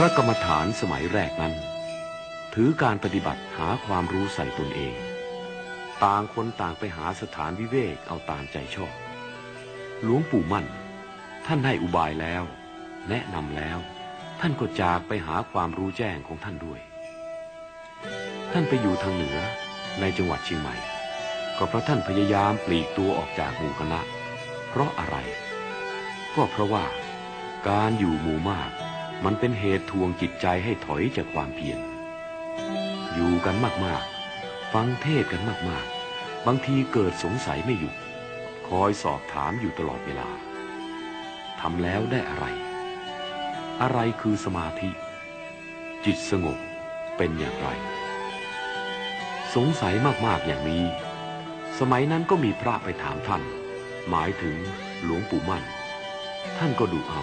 ระกรรมฐานสมัยแรกนั้น ถือการปฏิบัติหาความรู้ใส่ตนเอง ต่างคนต่างไปหาสถานวิเวกเอาตามใจชอบ หลวงปู่มั่น ท่านให้อุบายแล้ว แนะนำแล้ว ท่านก็จากไปหาความรู้แจ้งของท่านด้วย ท่านไปอยู่ทางเหนือในจังหวัดเชียงใหม่ ก็เพราะท่านพยายามปลีกตัวออกจากหมู่คณะ เพราะอะไร ก็เพราะว่าการอยู่หมู่มาก มันเป็นเหตุทวงจิตใจให้ถอยจากความเพียร อยู่กันมากๆ ฟังเทศกันมากๆ บางทีเกิดสงสัยไม่หยุดคอยสอบถามอยู่ตลอดเวลา ทำแล้วได้อะไร อะไรคือสมาธิ จิตสงบเป็นอย่างไร สงสัยมากๆอย่างนี้ สมัยนั้นก็มีพระไปถามท่าน หมายถึงหลวงปู่มั่น ท่านก็ดูเอา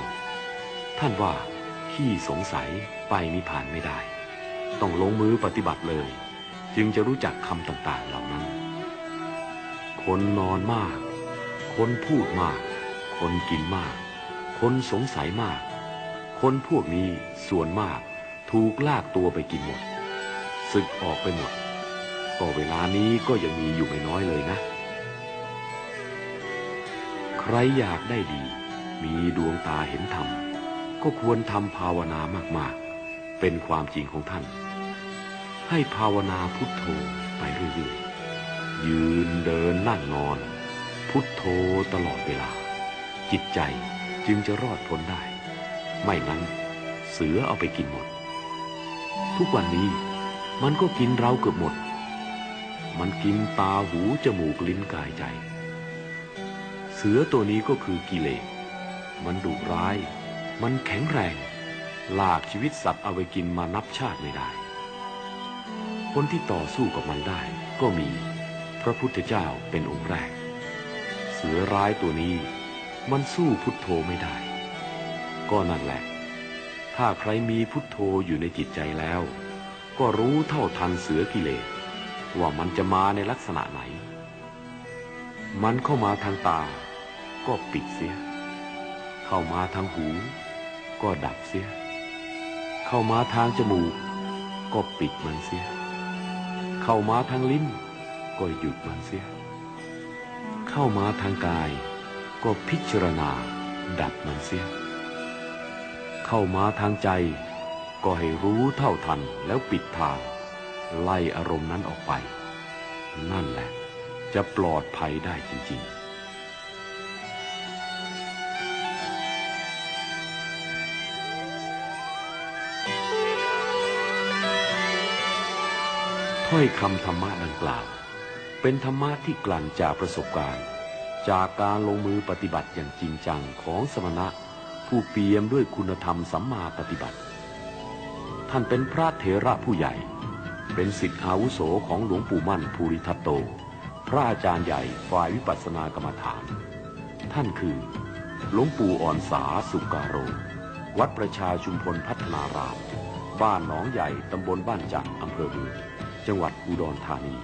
ท่านว่า ขี้สงสัยไปนิพพานไม่ได้ ต้องลงมือปฏิบัติเลย จึงจะรู้จักคำต่างๆเหล่านั้น คนนอนมาก คนพูดมาก คนกินมาก คนสงสัยมาก คนพวกนี้ส่วนมากถูกลากตัวไปกินหมดศึกออกไปหมด ก็เวลานี้ก็ยังมีอยู่ไม่น้อยเลยนะ ใครอยากได้ดี มีดวงตาเห็นธรรม ก็ควรทำภาวนามากๆ เป็นความจริงของท่าน ให้ภาวนาพุทโธไปเรื่อยๆ ยืนเดินนั่งนอน พุทโธตลอดเวลา จิตใจจึงจะรอดพ้นได้ ไม่งั้นเสือเอาไปกินหมด ทุกวันนี้มันก็กินเราเกือบหมด มันกินตาหูจมูกลิ้นกายใจ เสือตัวนี้ก็คือกิเลสมันดุร้าย มันแข็งแรง ลากชีวิตสัตว์เอาไปกินมานับชาติไม่ได้ คนที่ต่อสู้กับมันได้ ก็มีพระพุทธเจ้าเป็นองค์แรก เสือร้ายตัวนี้มันสู้พุทโธไม่ได้ ก็นั่นแหละ ถ้าใครมีพุทโธอยู่ในจิตใจแล้ว ก็รู้เท่าทันเสือกิเลสว่ามันจะมาในลักษณะไหน มันเข้ามาทางตา ก็ปิดเสีย เข้ามาทางหู ก็ดับเสีย เข้ามาทางจมูก ก็ปิดมันเสีย เข้ามาทางลิ้น ก็หยุดมันเสีย เข้ามาทางกาย ก็พิจารณา ดับมันเสีย เข้ามาทางใจ ก็ให้รู้เท่าทันแล้วปิดทาง ไล่อารมณ์นั้นออกไป นั่นแหละ จะปลอดภัยได้จริง ๆ ถ้อยคำธรรมะดังกล่าว เป็นธรรมะที่กลั่นจากประสบการณ์ จากการลงมือปฏิบัติอย่างจริงจังของสมณะ ผู้เปี่ยมด้วยคุณธรรมสัมมาปฏิบัติ ท่านเป็นพระเถระผู้ใหญ่ เป็นสิทธิอาวุโสของหลวงปู่มั่นภูริทัตโต พระอาจารย์ใหญ่ฝ่ายวิปัสสนากรรมฐาน ท่านคือหลวงปู่อ่อนสาสุการโร วัดประชาชุมพลพัฒนาราม บ้านหนองใหญ่ตำบลบ้านจักรอำเภอเมือง จังหวัดอุดรธานี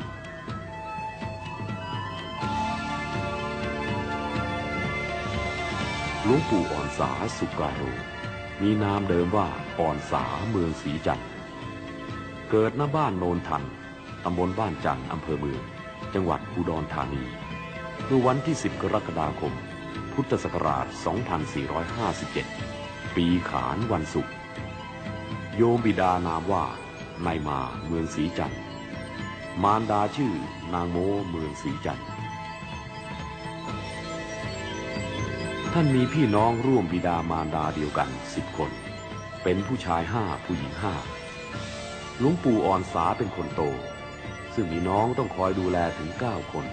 หลวงปู่อ่อนสาสุการโรมีนามเดิมว่าอ่อนสาเมืองศรีจันทร์ เกิดณบ้านโนนทันตำบลบ้านจันทร์อำเภอเมือง จังหวัดอุดรธานี เมื่อวันที่ 10 กรกฎาคม พุทธศักราช 2457 ปีขานวันศุกร์ โยมบิดานามว่านายมาเมืองศรีจันทร์ มารดาชื่อนางโมเมืองศรีจันทร์ท่านมีพี่น้องร่วมบิดามารดาเดียวกันสิบคน เป็นผู้ชายห้าผู้หญิงห้าหลวงปู่อ่อนสาเป็นคนโต ซึ่งมีน้องต้องคอยดูแลถึงเก้าคน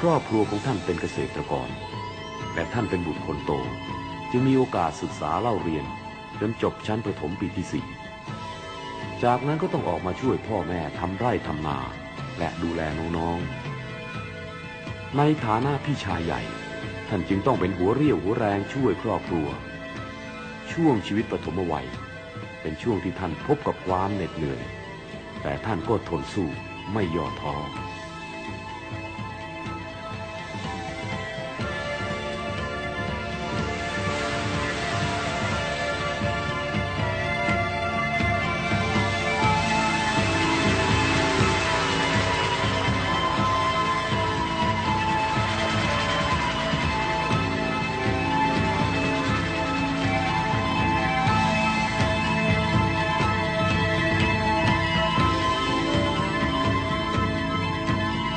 ครอบครัวของท่านเป็นเกษตรกร แต่ท่านเป็นบุตรคนโต จึงมีโอกาสศึกษาเล่าเรียนจนจบชั้นประถมปีที่สี่ จากนั้นก็ต้องออกมาช่วยพ่อแม่ทำไร่ทำนา และดูแลน้องๆ ในฐานะพี่ชายใหญ่ ท่านจึงต้องเป็นหัวเรี่ยวหัวแรงช่วยครอบครัว ช่วงชีวิตปฐมวัย เป็นช่วงที่ท่านพบกับความเหน็ดเหนื่อย แต่ท่านก็ทนสู้ไม่ย่อท้อ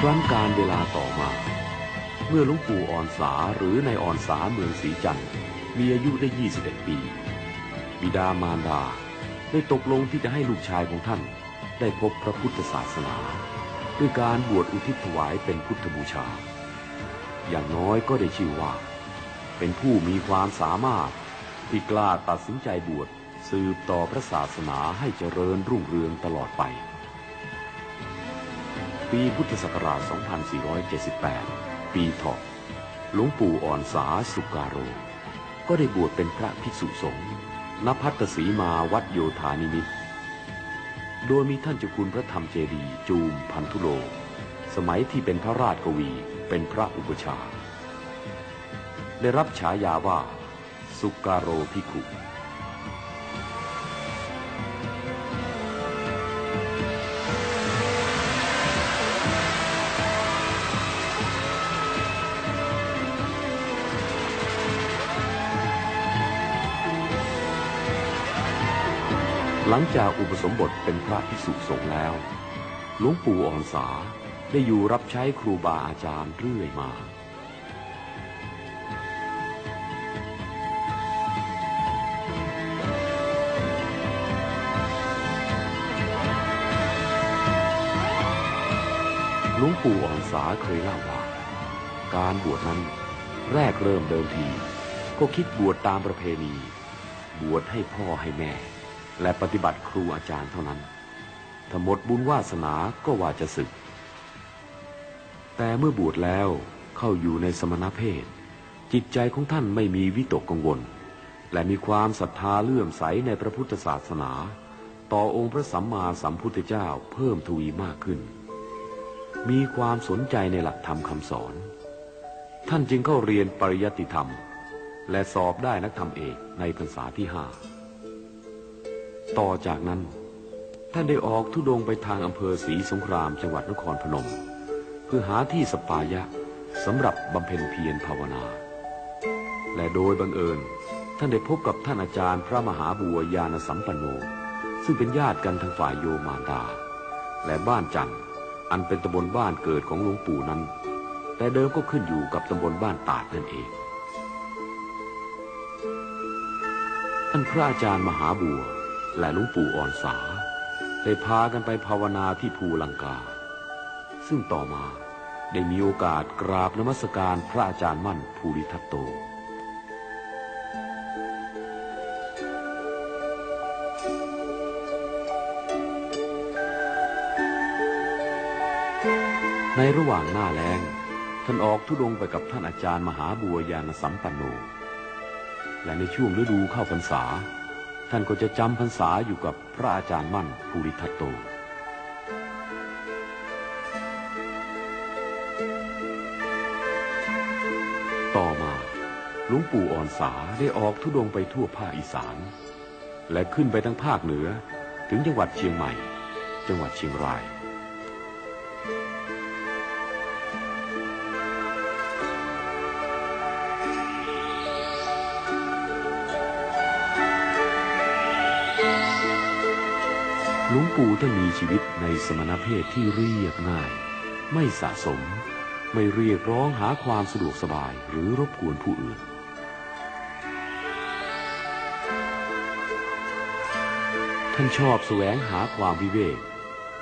รั้นการเวลาต่อมา เมื่อหลวงปู่อ่อนสาหรือในอ่อนสาเมืองศรีจันทร์มีอายุได้ 21 ปี บิดามารดาได้ตกลงที่จะให้ลูกชายของท่าน ได้พบพระพุทธศาสนา ด้วยการบวชอุทิศถวายเป็นพุทธบูชา อย่างน้อยก็ได้ชื่อว่า เป็นผู้มีความสามารถที่กล้าตัดสินใจบวชสืบต่อพระศาสนาให้เจริญรุ่งเรืองตลอดไป ปีพุทธศักราช 2478 ปีเถาะหลวงปู่อ่อนสาสุการโร ก็ได้บวชเป็นพระภิกษุสงฆ์ณพัตสีมาวัดโยธานิมิต โดยมีท่านเจ้าคุณพระธรรมเจดีย์จูมพันธุโล สมัยที่เป็นพระราชกวีเป็นพระอุปชา ได้รับฉายาว่า สุการโรภิกขุ หลังจากอุปสมบทเป็นพระภิกษุสงฆ์แล้ว หลวงปู่อ่อนสาได้อยู่รับใช้ครูบาอาจารย์เรื่อยมาหลวงปู่อ่อนสาเคยเล่าว่า การบวชนั้นแรกเริ่มเดิมที ก็คิดบวชตามประเพณี บวชให้พ่อให้แม่ และปฏิบัติครูอาจารย์เท่านั้นถ้าหมดบุญวาสนาก็ว่าจะศึก แต่เมื่อบวชแล้วเข้าอยู่ในสมณเพศ จิตใจของท่านไม่มีวิตกกังวล และมีความศรัทธาเลื่อมใสในพระพุทธศาสนา ต่อองค์พระสัมมาสัมพุทธเจ้าเพิ่มทวีมากขึ้น มีความสนใจในหลักธรรมคำสอน ท่านจึงเข้าเรียนปริยัติธรรม และสอบได้นักธรรมเอกในพรรษาที่ห้า ต่อจากนั้น ท่านได้ออกทุดงไปทางอำเภอศรีสงครามจังหวัดนครพนม เพื่อหาที่สปายะสำหรับบำเพ็ญเพียรภาวนา และโดยบังเอิญ ท่านได้พบกับท่านอาจารย์พระมหาบัวยานสัมปันโน ซึ่งเป็นญาติกันทางฝ่ายโยมารดา และบ้านจันทร์อันเป็นตำบลบ้านเกิดของหลวงปู่นั้น แต่เดิมก็ขึ้นอยู่กับตำบลบ้านตาดนั่นเอง ท่านพระอาจารย์มหาบัว และหลวงปู่อ่อนสา ได้พากันไปภาวนาที่ภูลังกา ซึ่งต่อมาได้มีโอกาสกราบนมัสการพระอาจารย์มั่นภูริทัตโต ในระหว่างหน้าแล้งท่านออกทุดงไปกับท่านอาจารย์มหาบัวยานสัมปันโน และในช่วงฤดูเข้าพรรษา ท่านก็จะจำพรรษาอยู่กับพระอาจารย์มั่นภูริทัตโต ต่อมาหลวงปู่อ่อนสาได้ออกทุดงไปทั่วภาคอีสาน และขึ้นไปทั้งภาคเหนือถึงจังหวัดเชียงใหม่ จังหวัดเชียงราย หลวงปู่ท่านมีชีวิตในสมณเพศที่เรียบง่าย ไม่สะสม ไม่เรียกร้องหาความสะดวกสบายหรือรบกวนผู้อื่น ท่านชอบแสวงหาความวิเวก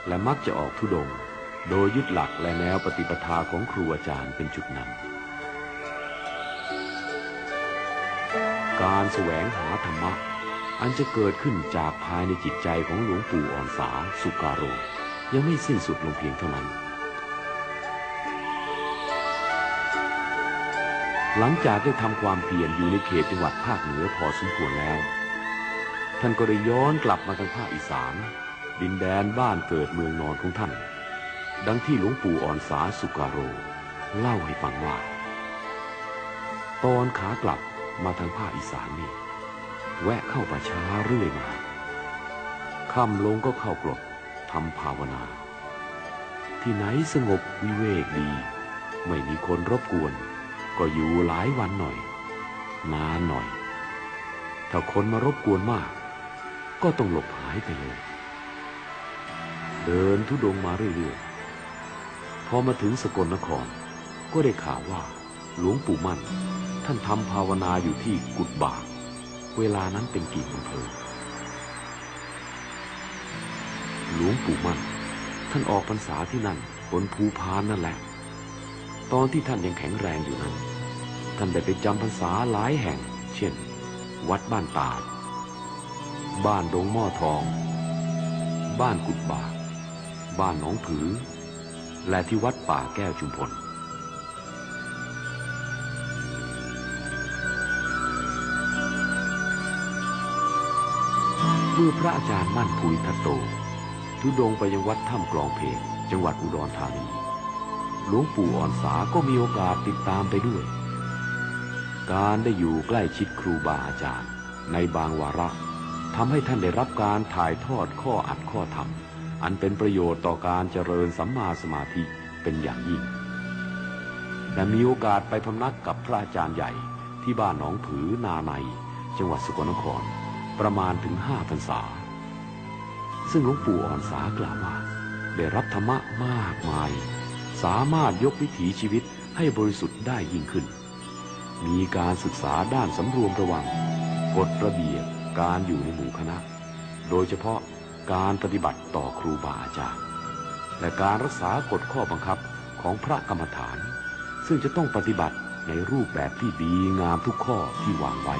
และมักจะออกทุดง โดยยึดหลักและแนวปฏิปทาของครูอาจารย์เป็นจุดนำการแสวงหาธรรมะ อันจะเกิดขึ้นจากภายในจิตใจของหลวงปู่อ่อนสาสุการโร ยังไม่สิ้นสุดลงเพียงเท่านั้น หลังจากได้ทำความเพียรอยู่ในเขตจังหวัดภาคเหนือพอสมควรแล้ว ท่านก็ได้ย้อนกลับมาทางภาคอีสาน ดินแดนบ้านเกิดเมืองนอนของท่าน ดังที่หลวงปู่อ่อนสาสุการโร เล่าให้ฟังว่า ตอนขากลับมาทางภาคอีสานนี่ แวะเข้าป่าช้าเรื่อยมาค่ำลงก็เข้ากรดทำภาวนา ที่ไหนสงบวิเวกดี ไม่มีคนรบกวน ก็อยู่หลายวันหน่อย นานหน่อย ถ้าคนมารบกวนมาก ก็ต้องหลบหายไปเลย เดินทุดงมาเรื่อยๆ พอมาถึงสกลนคร ก็ได้ข่าวว่าหลวงปู่มั่น ท่านทำภาวนาอยู่ที่กุดบาก เวลานั้นเป็นกี่อำเภอหลวงปู่มั่น ท่านออกพรรษาที่นั่นบนภูพานนั่นแหละ ตอนที่ท่านยังแข็งแรงอยู่นั้น ท่านได้ไปจำพรรษาหลายแห่ง เช่น วัดบ้านตาด บ้านดงหม้อทอง บ้านกุดบาก บ้านหนองผือ และที่วัดป่าแก้วชุมพล เมื่อพระอาจารย์มั่นภูริทัตโต ทุดงไปยังวัดถ้ำกลองเพลจังหวัดอุดรธานี หลวงปู่อ่อนสาก็มีโอกาสติดตามไปด้วย การได้อยู่ใกล้ชิดครูบาอาจารย์ ในบางวาระทำให้ท่านได้รับการถ่ายทอดข้ออัดข้อธรรม อันเป็นประโยชน์ต่อการเจริญสัมมาสมาธิเป็นอย่างยิ่ง และมีโอกาสไปพำนักกับพระอาจารย์ใหญ่ที่บ้านหนองผือนาใน จังหวัดสกลนคร ประมาณถึงห้าพรรษา ซึ่งหลวงปู่อ่อนสากล่าวว่า ได้รับธรรมะมากมาย สามารถยกวิถีชีวิตให้บริสุทธิ์ได้ยิ่งขึ้น มีการศึกษาด้านสำรวมระวัง กฎระเบียบการอยู่ในหมู่คณะ โดยเฉพาะการปฏิบัติต่อครูบาอาจารย์ และการรักษากฎข้อบังคับของพระกรรมฐาน ซึ่งจะต้องปฏิบัติในรูปแบบที่ดีงามทุกข้อที่วางไว้